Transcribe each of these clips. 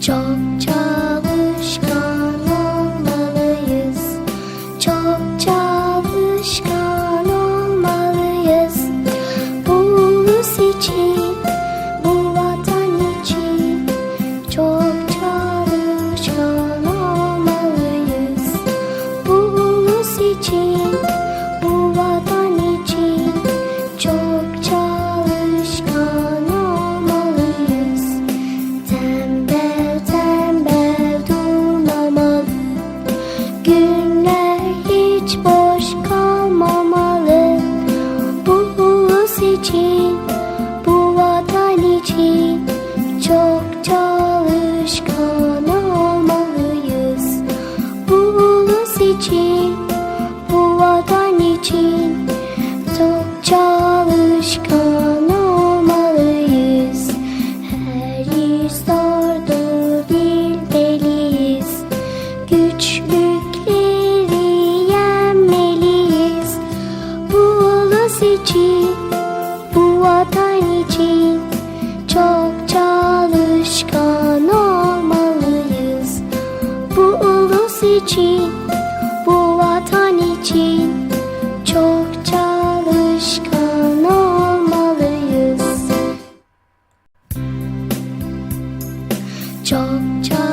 Çok çalışkan ulus için, bu vatan için için, bu vatan için Çok çalışkan olmalıyız. Çok çalışkan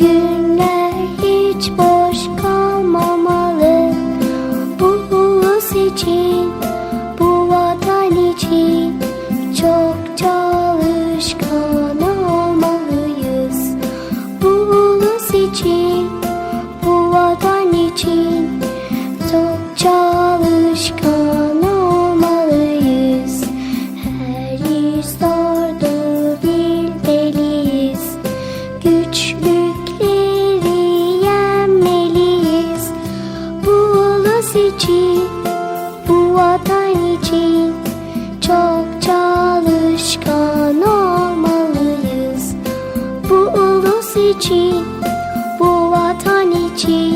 Günler hiç boş kalmamalı. Bu ulus için, bu vatan için Çok çalışkan olmalıyız. Bu ulus için, bu vatan için Çok çalışkan olmalıyız için, bu vatan için Çok çalışkan olmalıyız. Bu ulus için, bu vatan için